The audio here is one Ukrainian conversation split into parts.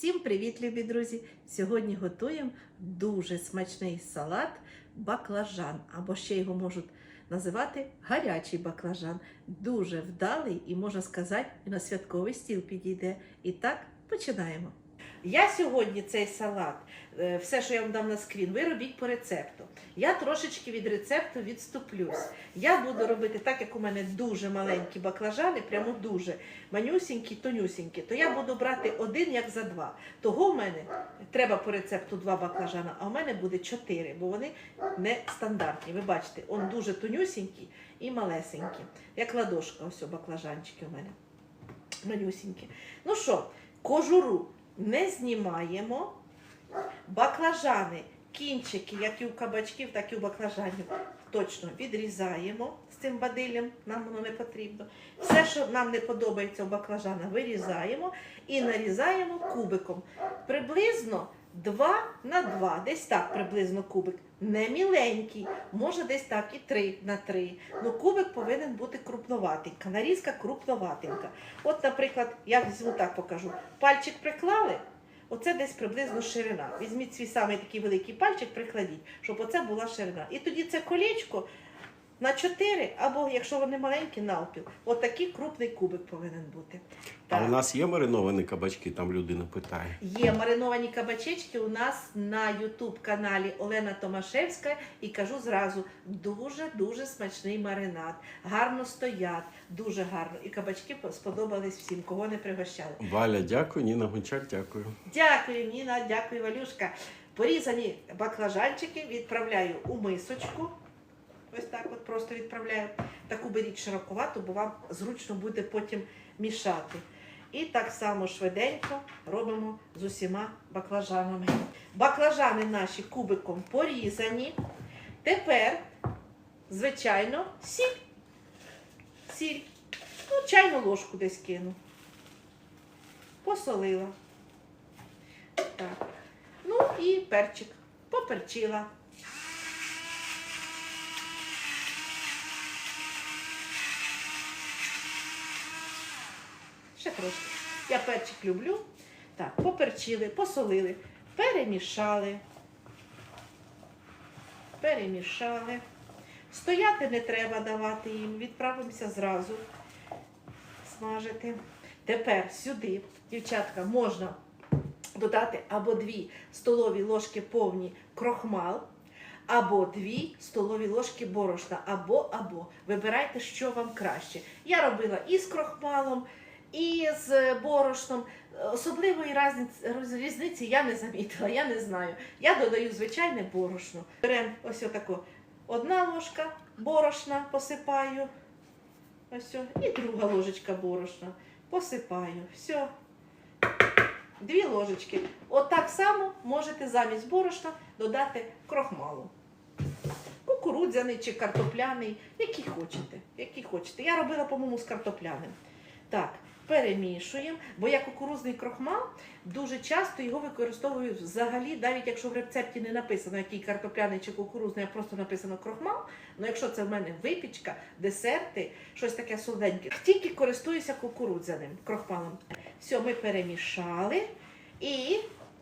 Всім привіт, любі друзі! Сьогодні готуємо дуже смачний салат баклажан, або ще його можуть називати гарячий баклажан. Дуже вдалий і, можна сказати, і на святковий стіл підійде. І так, починаємо. Я сьогодні цей салат, е, все, що я вам дам на скрін, ви робіть по рецепту. Я трошечки від рецепту відступлюсь. Я буду робити так, як у мене дуже маленькі баклажани, прямо дуже манюсінькі, тонюсінькі, то я буду брати один як за два. Того в мене треба по рецепту два баклажана, а в мене буде чотири, бо вони не стандартні. Ви бачите, он дуже тонюсінький і малесенький. Як ладошка, ось баклажанчики у мене. Манюсінькі. Ну що, кожуру не знімаємо. Баклажани, кінчики, як і у кабачків, так і у баклажанів, точно відрізаємо з цим бадиллям, нам воно не потрібно. Все, що нам не подобається у баклажана, вирізаємо і нарізаємо кубиком. Приблизно 2 на 2, десь так приблизно кубик. Не міленький, може десь так і 3 на 3. Ну кубик повинен бути крупноватенька, нарізка крупноватенька. От, наприклад, я візьму так покажу. Пальчик приклали, оце десь приблизно ширина. Візьміть свій самий такий великий пальчик, прикладіть, щоб оце була ширина. І тоді це колечко на 4, або якщо вони маленькі, навпіл. Отакий крупний кубик повинен бути. А у нас є мариновані кабачки, там людина питає. Є мариновані кабачечки у нас на Ютуб каналі Олена Томашевська і кажу зразу, дуже-дуже смачний маринад. Гарно стоять, дуже гарно. І кабачки сподобались всім, кого не пригощали. Валя, дякую, Ніна Гончар, дякую. Дякую, Ніна, дякую, Валюшка. Порізані баклажанчики відправляю у мисочку. Ось так от просто відправляю. Таку беріть широковату, бо вам зручно буде потім мішати. І так само швиденько робимо з усіма баклажанами. Баклажани наші кубиком порізані. Тепер, звичайно, сіль. Сіль. Ну, чайну ложку десь кину. Посолила. Так. Ну і перчик. Поперчила. Ще трошки. Я перчик люблю. Так, поперчили, посолили, перемішали. Перемішали. Стояти не треба давати їм, відправимося зразу смажити. Тепер сюди, дівчатка, можна додати або дві столові ложки повні крохмал, або дві столові ложки борошна, або, або. Вибирайте, що вам краще. Я робила і з крохмалом, і з борошном. Особливої різниці я не замітила, я не знаю. Я додаю звичайне борошно. Беремо ось отако. Одна ложка борошна посипаю. Ось і друга ложечка борошна. Посипаю. Все. Дві ложечки. Отак само можете замість борошна додати крохмалу. Кукурудзяний чи картопляний, який хочете. Який хочете. Я робила, по-моєму, з картопляним. Так, перемішуємо, бо я кукурудзний крохмал дуже часто його використовую взагалі, навіть якщо в рецепті не написано, який картопляний чи кукурудзний, а просто написано крохмал. Ну якщо це в мене випічка, десерти, щось таке солоденьке, тільки користуюся кукурудзяним крохмалом. Все, ми перемішали і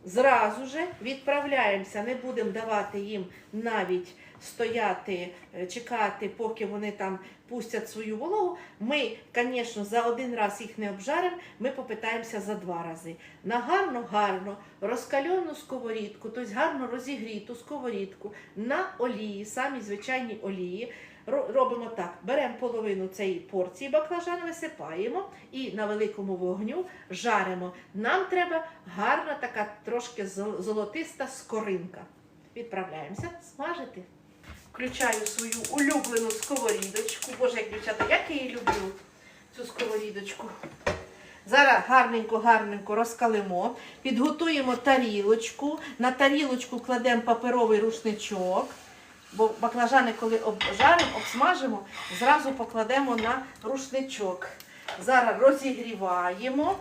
зразу же відправляємося. Не будемо давати їм навіть стояти, е, чекати, поки вони там пустять свою вологу. Ми, звісно, за один раз їх не обжаримо, ми попитаємося за два рази. На гарно-гарно розкальону сковорідку, тобто гарно розігріту сковорідку на олії, самі звичайні олії. Ро- Робимо так: беремо половину цієї порції баклажан, висипаємо і на великому вогню жаримо. Нам треба гарна така трошки зол- золотиста скоринка. Відправляємося смажити. Включаю свою улюблену сковорідочку. Боже, як дівчата, як я її люблю, цю сковорідочку. Зараз гарненько-гарненько розкалимо, підготуємо тарілочку. На тарілочку кладемо паперовий рушничок. Бо баклажани, коли обжаримо, обсмажимо, зразу покладемо на рушничок. Зараз розігріваємо.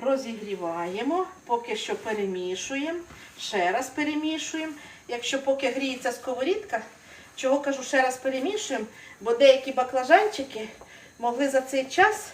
Розігріваємо, поки що перемішуємо. Ще раз перемішуємо. Якщо поки гріється сковорідка, чого кажу, ще раз перемішуємо, бо деякі баклажанчики могли за цей час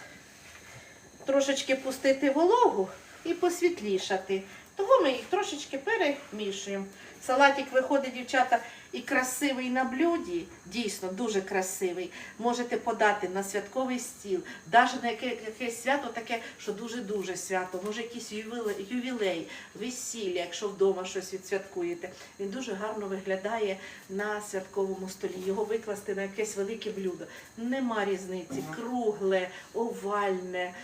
трошечки пустити вологу і посвітлішати. Того ми їх трошечки перемішуємо. Салатик виходить, дівчата, і красивий на блюді, дійсно дуже красивий. Можете подати на святковий стіл, навіть на яке, якесь свято таке, що дуже-дуже свято, може якийсь ювілей, ювілей, весілля, якщо вдома щось відсвяткуєте. Він дуже гарно виглядає на святковому столі. Його викласти на якесь велике блюдо. Нема різниці, кругле, овальне.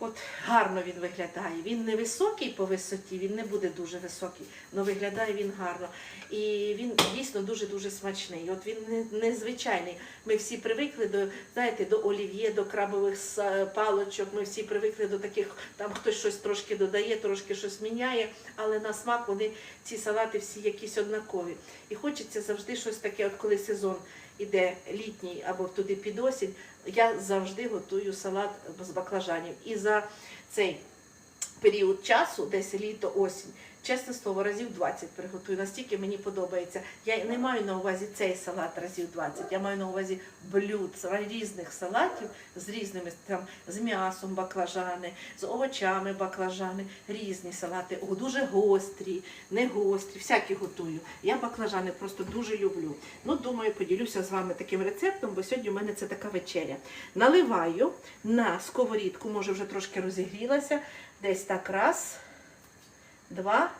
От гарно він виглядає. Він не високий по висоті, він не буде дуже високий, але виглядає він гарно. І він дійсно дуже-дуже смачний. От він не- незвичайний. Ми всі привикли до, знаєте, до олів'є, до крабових палочок. Ми всі привикли до таких, там хтось щось трошки додає, трошки щось міняє, але на смак вони ці салати всі якісь однакові. І хочеться завжди щось таке, от коли сезон іде літній або туди під осінь, я завжди готую салат з баклажанів. І за цей період часу, десь літо, осінь, чесне слово, разів 20 приготую. Настільки мені подобається. Я не маю на увазі цей салат разів 20, я маю на увазі блюд різних салатів з різними там з м'ясом баклажани, з овочами баклажани, різні салати, дуже гострі, не гострі, всякі готую. Я баклажани просто дуже люблю. Ну, думаю, поділюся з вами таким рецептом, бо сьогодні у мене це така вечеря. Наливаю на сковорідку, може вже трошки розігрілася. Десь так раз, два,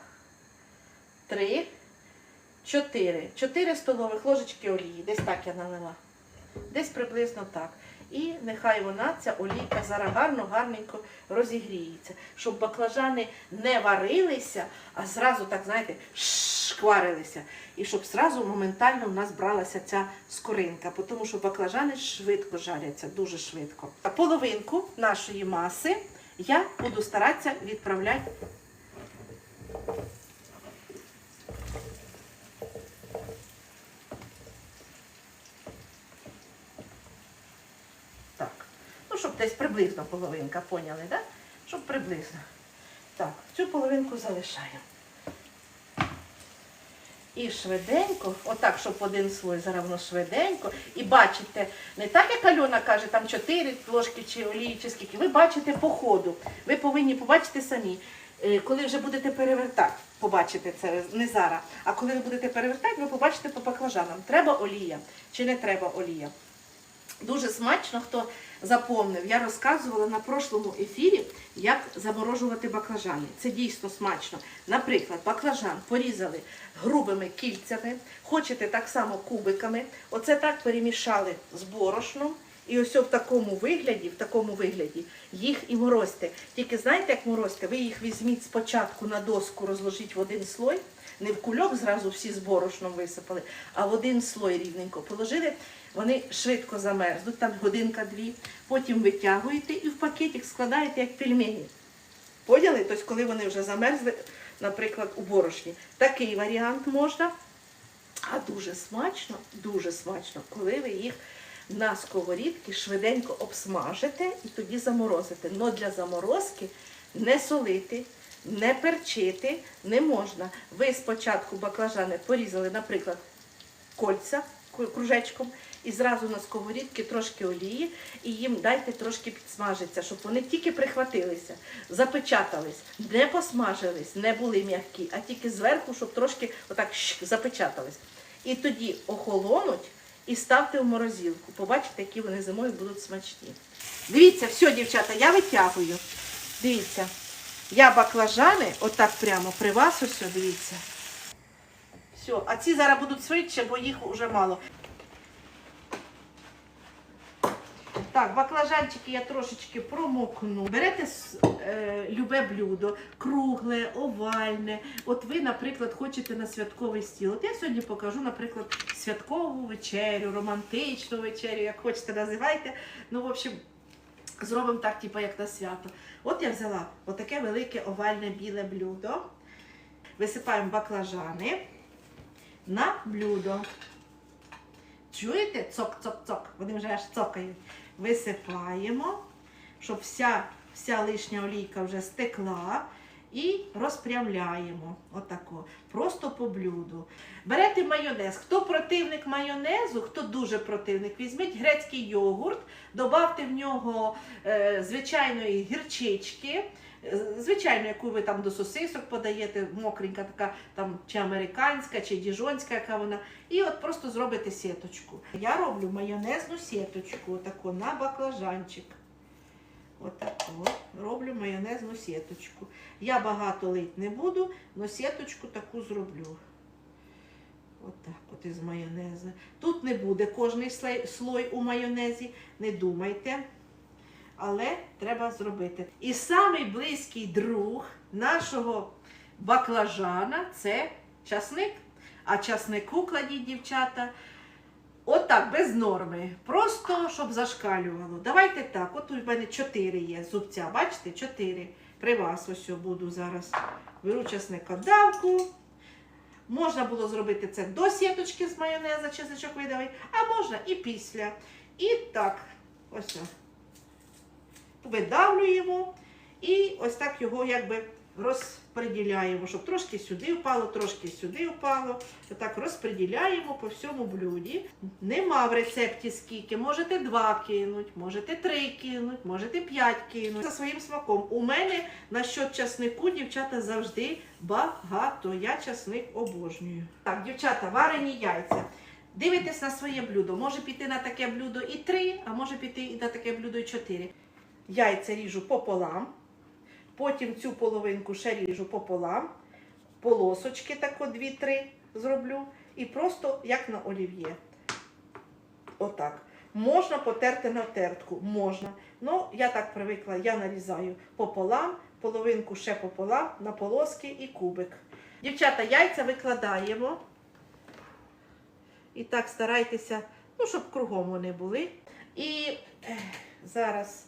три, чотири. Чотири столових ложечки олії. Десь так я налила. Десь приблизно так. І нехай вона, ця олійка, зараз гарно, гарненько розігріється, щоб баклажани не варилися, а зразу, так знаєте, шкварилися. І щоб зразу моментально в нас бралася ця скоринка, тому що баклажани швидко жаряться, дуже швидко. А половинку нашої маси я буду старатися відправляти. Так. Ну, щоб десь приблизно половинка, поняли. Да? Щоб приблизно. Так, цю половинку залишаємо. І швиденько, отак, щоб один слой зараз швиденько. І бачите, не так, як Альона каже, там 4 ложки чи олії, чи скільки. Ви бачите по ходу. Ви повинні побачити самі. Е, Коли вже будете перевертати, побачите це не зараз. А коли ви будете перевертати, ви побачите по баклажанам, треба олія чи не треба олія. Дуже смачно, хто запомнив, я розказувала на прошлому ефірі, як заморожувати баклажани. Це дійсно смачно. Наприклад, баклажан порізали грубими кільцями, хочете так само кубиками. Оце так перемішали з борошном. І ось в такому вигляді, в такому вигляді їх і морозьте. Тільки знаєте, як морозьте? Ви їх візьміть спочатку на доску, розложіть в один слой, не в кульок зразу всі з борошном висипали, а в один слой рівненько положили. Вони швидко замерзнуть, там годинка-дві. Потім витягуєте і в пакетик складаєте як пельмені. Поняли? Тобто, коли вони вже замерзли, наприклад, у борошні. Такий варіант можна. А дуже смачно, дуже смачно, коли ви їх на сковорідці швиденько обсмажите і тоді заморозите. Но для заморозки не солити, не перчити не можна. Ви спочатку баклажани порізали, наприклад, кольця кружечком, і зразу на сковорідці трошки олії, і їм дайте трошки підсмажитися, щоб вони тільки прихватилися, запечатались, не посмажились, не були м'які, а тільки зверху, щоб трошки отак запечатались. І тоді охолонуть і ставте в морозилку. Побачите, які вони зимою будуть смачні. Дивіться, все, дівчата, я витягую. Дивіться, я баклажани, отак прямо при вас ось, дивіться. Все, а ці зараз будуть швидше, бо їх вже мало. Так, баклажанчики я трошечки промокну. Берете е, любе блюдо, кругле, овальне. От ви, наприклад, хочете на святковий стіл. От я сьогодні покажу, наприклад, святкову вечерю, романтичну вечерю, як хочете називайте. Ну, в общем, зробимо так, типу, як на свято. От я взяла отаке велике овальне біле блюдо. Висипаємо баклажани на блюдо. Чуєте? Цок-цок-цок. Вони вже аж цокають. Висипаємо, щоб вся, вся лишня олійка вже стекла. І розпрямляємо. Отако. Просто по блюду. Берете майонез. Хто противник майонезу, хто дуже противник, візьміть грецький йогурт, додавте в нього е, звичайної гірчички, Е, Звичайно, яку ви там до сосисок подаєте, мокренька така, там чи американська, чи діжонська, яка вона. І от просто зробите сіточку. Я роблю майонезну сіточку, отаку на баклажанчик. Отаку. Роблю майонезну сіточку. Я багато лить не буду, але сіточку таку зроблю. Отак, от із майонезу. Тут не буде кожний слой, слой у майонезі, не думайте. Але треба зробити. І самий близький друг нашого баклажана це часник. А часнику кладіть, дівчата, отак, без норми. Просто щоб зашкалювало. Давайте так. От у мене чотири є зубця. Бачите? Чотири. При вас ось буду зараз. Беру часника давку. Можна було зробити це до сіточки з майонеза, чесничок видавий, а можна і після. І так, ось. Видавлюємо і ось так його якби розподіляємо, щоб трошки сюди впало, трошки сюди впало. Отак розподіляємо по всьому блюді. Нема в рецепті скільки. Можете два кинуть, можете три кинуть, можете п'ять кинуть. За своїм смаком. У мене на щот часнику, дівчата, завжди багато. Я часник обожнюю. Так, дівчата, варені яйця. Дивитесь на своє блюдо. Може піти на таке блюдо і три, а може піти і на таке блюдо і чотири. Яйця ріжу пополам. Потім цю половинку ще ріжу пополам. Полосочки тако дві-три зроблю. І просто як на олів'є. Отак. Можна потерти на тертку, можна. Ну, я так привикла, я нарізаю пополам, половинку ще пополам, на полоски і кубик. Дівчата, яйця викладаємо. І так старайтеся, ну, щоб кругом вони були. І зараз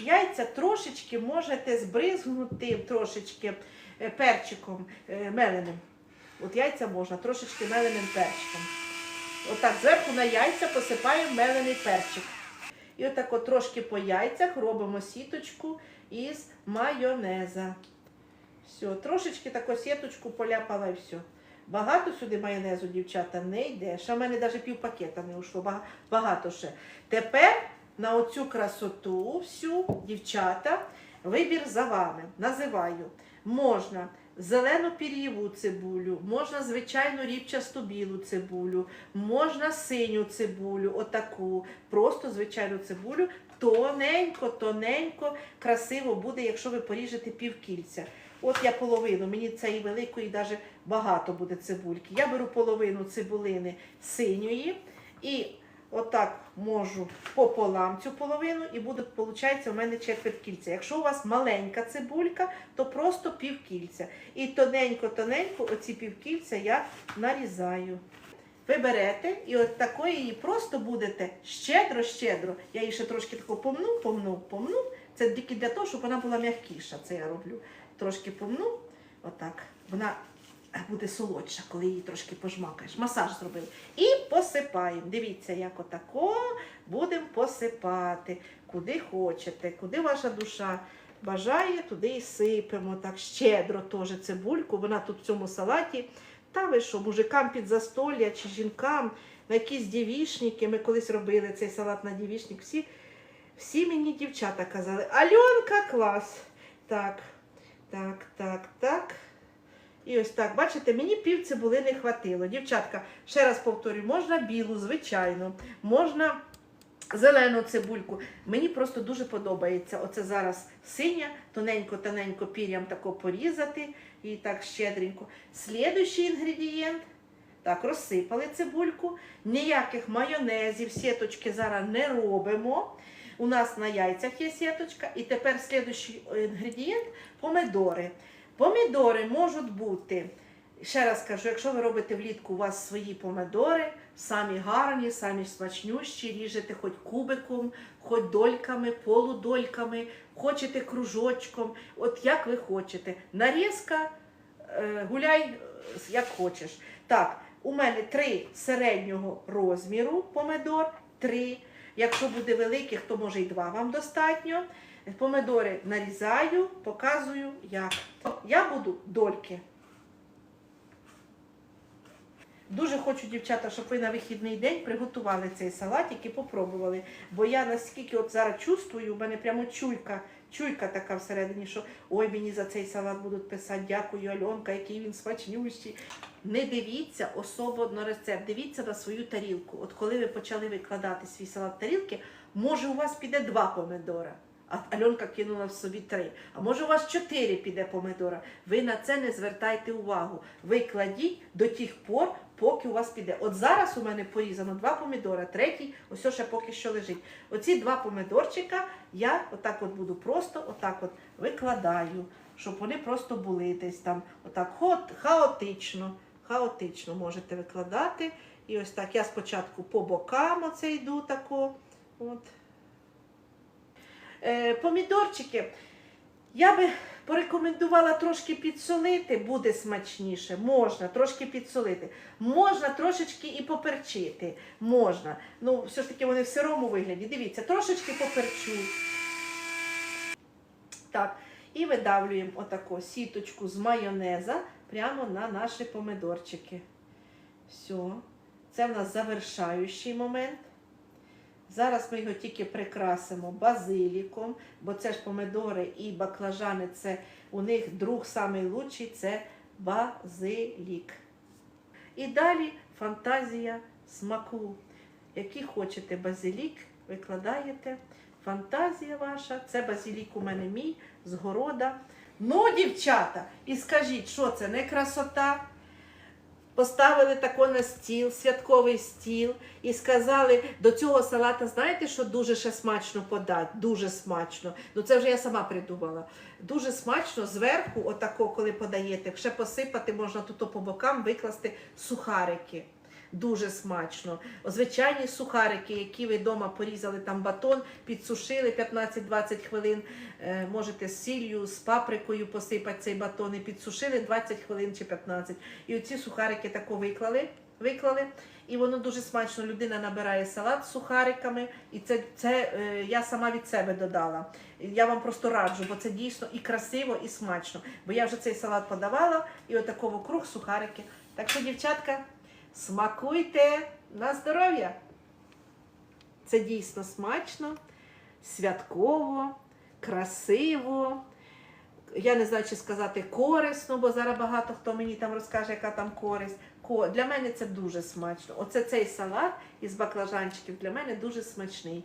яйця трошечки можете збризгнути трошечки е, перчиком е, меленим. От яйця можна трошечки меленим перчиком. Отак зверху на яйця посипаємо мелений перчик. І отак от трошки по яйцях робимо сіточку із майонеза. Все, трошечки таку сіточку поляпала і все. Багато сюди майонезу, дівчата, не йде. Ще в мене навіть пів пакета не ушло, багато ще. Тепер на оцю красоту всю, дівчата, вибір за вами. Називаю. Можна зелену пір'єву цибулю, можна звичайну ріпчасту білу цибулю, можна синю цибулю, отаку, просто звичайну цибулю. Тоненько, тоненько, красиво буде, якщо ви поріжете півкільця. От я половину, мені цієї великої навіть багато буде цибульки. Я беру половину цибулини синьої і отак можу пополам цю половину, і буде, виходить, у мене четверть кільця. Якщо у вас маленька цибулька, то просто півкільця. І тоненько-тоненько оці півкільця я нарізаю. Ви берете і от такої її просто будете щедро-щедро. Я її ще трошки тако помну, помну, помну. Це тільки для того, щоб вона була м'якіша. Це я роблю. Трошки помну, отак. Вона буде солодша, коли її трошки пожмакаєш. Масаж зробив. І посипаємо. Дивіться, як отако будемо посипати. Куди хочете, куди ваша душа бажає, туди і сипемо. Так щедро теж цибульку. Вона тут в цьому салаті. Та ви що, мужикам під застолля чи жінкам на якісь дівішники. Ми колись робили цей салат на дівішник. Всі, всі мені дівчата казали, Альонка клас. Так, так, так, так. І ось так, бачите, мені пів цибули не хватило. Дівчатка, ще раз повторюю, можна білу, звичайно, можна зелену цибульку. Мені просто дуже подобається. Оце зараз синя, тоненько-тоненько пір'ям тако порізати і так щедренько. Слідуючий інгредієнт. Так, розсипали цибульку. Ніяких майонезів, сіточки зараз не робимо. У нас на яйцях є сіточка. І тепер слідуючий інгредієнт помидори. Помідори можуть бути, ще раз кажу, якщо ви робите влітку у вас свої помидори, самі гарні, самі смачнющі, ріжете хоч кубиком, хоч дольками, полудольками, хочете кружочком, от як ви хочете. Нарізка, е, гуляй е, як хочеш. Так, у мене три середнього розміру помидор, три. Якщо буде великих, то може і два вам достатньо. Помидори нарізаю, показую як. Я буду дольки. Дуже хочу, дівчата, щоб ви на вихідний день приготували цей салатик і попробували. Бо я наскільки от зараз чувствую, у мене прямо чуйка чуйка така всередині, що ой, мені за цей салат будуть писати, дякую, Альонка, який він смачнющий. Не дивіться особо на рецепт, дивіться на свою тарілку. От коли ви почали викладати свій салат тарілки, може у вас піде два помидора. А Альонка кинула в собі три. А може у вас чотири піде помидора. Ви на це не звертайте увагу. Ви кладіть до тих пор, поки у вас піде. От зараз у мене порізано два помидора, третій, ось ще поки що лежить. Оці два помидорчика я отак от буду просто отак от викладаю, щоб вони просто були десь там. Отак хаотично. Хаотично можете викладати. І ось так. Я спочатку по бокам оце йду тако. От. Е, помідорчики. Я би порекомендувала трошки підсолити, буде смачніше. Можна трошки підсолити. Можна трошечки і поперчити. Можна. Ну, все ж таки вони в сирому вигляді. Дивіться, трошечки поперчу. Так, і видавлюємо отаку сіточку з майонеза прямо на наші помидорчики. Все. Це в нас завершаючий момент. Зараз ми його тільки прикрасимо базиліком, бо це ж помидори і баклажани, це у них друг лучший це базилік. І далі фантазія смаку. Який хочете базилік, викладаєте. Фантазія ваша, це базилік у мене мій з города. Ну, дівчата, і скажіть, що це не красота? Поставили тако на стіл, святковий стіл, і сказали, до цього салата, знаєте, що дуже ще смачно подати? Дуже смачно. Ну це вже я сама придумала. Дуже смачно зверху, отако, коли подаєте, ще посипати можна тут по бокам викласти сухарики. Дуже смачно. Звичайні сухарики, які ви вдома порізали там батон, підсушили 15-20 хвилин. Е, можете з сіллю, з паприкою посипати цей батон і підсушили 20 хвилин чи 15. І оці сухарики тако виклали. Виклали, і воно дуже смачно. Людина набирає салат з сухариками, і це, це е, я сама від себе додала. Я вам просто раджу, бо це дійсно і красиво, і смачно. Бо я вже цей салат подавала, і отакого круг сухарики. Так що, дівчатка, смакуйте на здоров'я! Це дійсно смачно, святково, красиво. Я не знаю, чи сказати корисно, бо зараз багато хто мені там розкаже, яка там користь. Для мене це дуже смачно. Оце цей салат із баклажанчиків для мене дуже смачний.